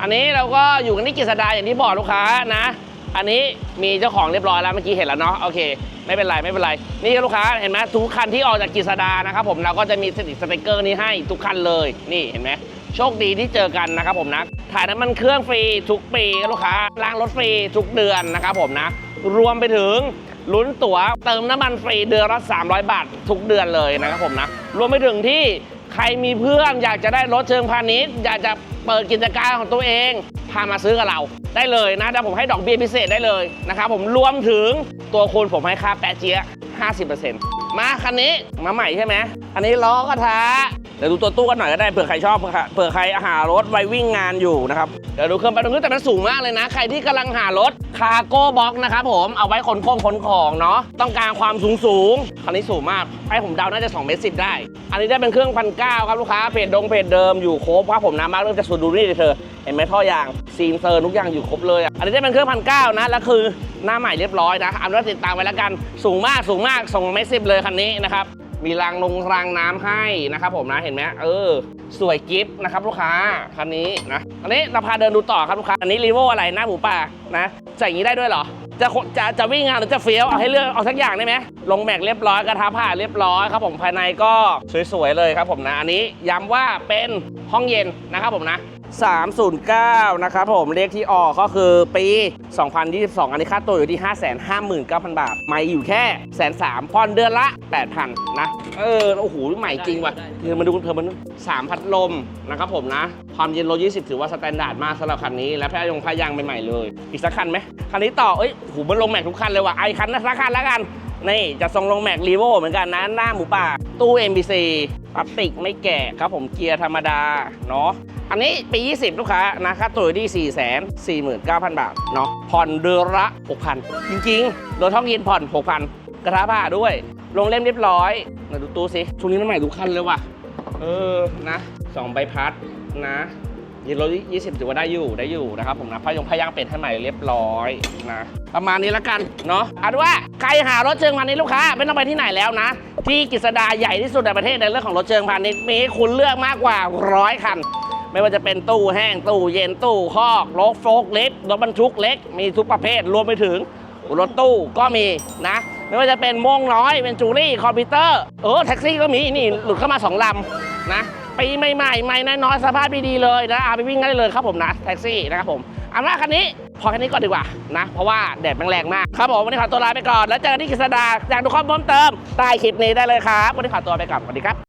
อันนี้เราก็อยู่กันที่กฤษดาอย่างที่บอกลูกค้านะ อันนี้มีเจ้าของเรียบร้อยแล้วเมื่อกี้เห็นแล้วเนาะโอเค ไม่เป็นไรไม่เป็นไร นี่ลูกค้าเห็นไหมทุกคันที่ออกจากกฤษดานะครับผมเราก็จะมีสติกสติกเกอร์นี้ให้ทุกคันเลยนี่เห็นไหมโชคดีที่เจอกันนะครับผมนะถ่ายน้ำมันเครื่องฟรีทุกปีลูกค้าล้างรถฟรีทุกเดือนนะครับผมนะ รวมไปถึงลุ้นตั๋วเติมน้ำมันฟรีเดือนละ300 บาททุกเดือนเลยนะครับผมนะ รวมไปถึงที่ ใครมีเพื่อนอยากจะได้รถเชิงพาณิชย์ อยากจะเปิดกิจการของตัวเอง พามาซื้อกับเรา ได้เลยนะเดี๋ยวผมให้ดอกเบี้ยพิเศษได้เลยนะครับผมรวมถึงตัวคูณผมให้ค่าแปะเจี๊ย50%มาคันนี้มาใหม่ใช่ไหมอันนี้ล้อกระทะเดี๋ยวดูตัวตู้กันหน่อยก็ได้เผื่อใครชอบเผื่อเผื่อใครหารถไว้วิ่งงานอยู่นะครับ เดี๋ยวดูเครื่องไปตรงนี้แต่มันสูงมากเลยนะ ใครที่กำลังหารถคาโก้บ็อกนะครับผมเอาไว้ขนของขนของเนาะต้องการความสูงสูงคันนี้สูงมากให้ผมเดาน่าจะ2เมตรสิได้ อันนี้ได้เป็นเครื่องพันเก้าครับลูกค้าเพจดงเพจเดิมอยู่ครบครับผมนะมาเริ่มจากสูดูนี่เลยเธอเห็นไหมท่อยางซีนเซอร์ทุกอย่างอยู่ครบเลยอันนี้ได้เป็นเครื่องพันเก้านะแล้วคือหน้าใหม่เรียบร้อยนะอาเป็นว่าติดตามไว้แล้วกันสูงมากสูงมากส่งเมสซิบเลยคันนี้นะครับ มีรางลงรางน้ำให้นะครับผมนะเห็นไหมเออ สวยกิฟต์นะครับลูกค้าคันนี้นะอันนี้เราพาเดินดูต่อครับลูกค้าอันนี้รีโวอะไรหน้าหมูป่านะใส่อย่างนี้ได้ด้วยเหรอจะจะจะวิ่งงานหรือจะเฟี้ยวเอาให้เลือกเอาสักอย่างได้ไหมลงแม็กเรียบร้อยกระทะผ่าเรียบร้อยครับผมภายในก็สวยๆเลยครับผมนะอันนี้ย้ำว่าเป็นห้องเย็นนะครับผมนะ 309 นะครับผมเลขที่ออกก็คือปี 2022 อันนี้ค่าตัวอยู่ที่ 559,000 บาทไม่อยู่แค่แสนสามผ่อนเดือนละ 8,000 นะ เออ โอ้โห ใหม่จริงว่ะเธอมาดูเธอมาดูสามพัดลมนะครับผมนะ ความเย็นโล20 ถือว่าสแตนดาร์ดมากสำหรับคันนี้ และแพรยงพายางใหม่ๆเลย อีกสักคันไหมคันนี้ต่อ เอ้ยโอ้โหมันลงแม็กทุกคันเลยว่ะไอคันนะสักคันแล้วกันนี่จะทรงลงแม็กรีโวเหมือนกันนะ หน้าหมูป่า ตู้ MBC พลาสติกไม่แกะครับผมเกียร์ธรรมดา เนาะ อันนี้ปี 20 ลูกค้านะค่าตัวอยู่ที่ 4 4 9 0 0 0 บาทเนาะผ่อนเดือนละ 6,000 จริงๆรถท้องยินผ่อน 6,000 กระทะผ้าด้วย ลงเล่มเรียบร้อยมาดูตู้สิช่วงนี้มันใหม่ทุกคันเลยว่ะ เออนะสองใบพัดนะ ยีรถ20ถือว่าได้อยู่ได้อยู่นะครับผมนะพยงพยางเป็ดให้ใหม่เรียบร้อยนะประมาณนี้แล้วกันเนาะเอาเป็นว่าใครหารถเชิงพาณิชย์ลูกค้าไม่ต้องไปที่ไหนแล้วนะ ที่กฤษดาใหญ่ที่สุดในประเทศในเรื่องของรถเชิงพาณิชย์มีให้คุณเลือกมากกว่าร้อยคันไม่ว่าจะเป็นตู้แห้งตู้เย็นตู้คอกรถโฟล์กลิฟต์รถบรรทุกเล็ก มีทุกประเภทรวมไปถึงรถตู้ก็มีนะ ไม่ว่าจะเป็นม่งน้อยเป็นจูรี่คอมพิวเตอร์เออแท็กซี่ก็มีนี่หลุดเข้ามา2ลำนะ ปีใหม่ๆใหม่น้อยๆสภาพดีๆเลยนะเอาไปวิ่งได้เลยครับผมนะแท็กซี่นะครับผมเอาว่าคันนี้พอแค่นี้ก่อนดีกว่านะ เพราะว่าแดดแรงมากครับผมวันนี้ขอตัวลาไปก่อน แล้วเจอกันที่กฤษดาอยากดูข้อมูลเพิ่มเติมใต้คลิปนี้ได้เลยครับวันนี้ขอตัวไปก่อนสวัสดีครับ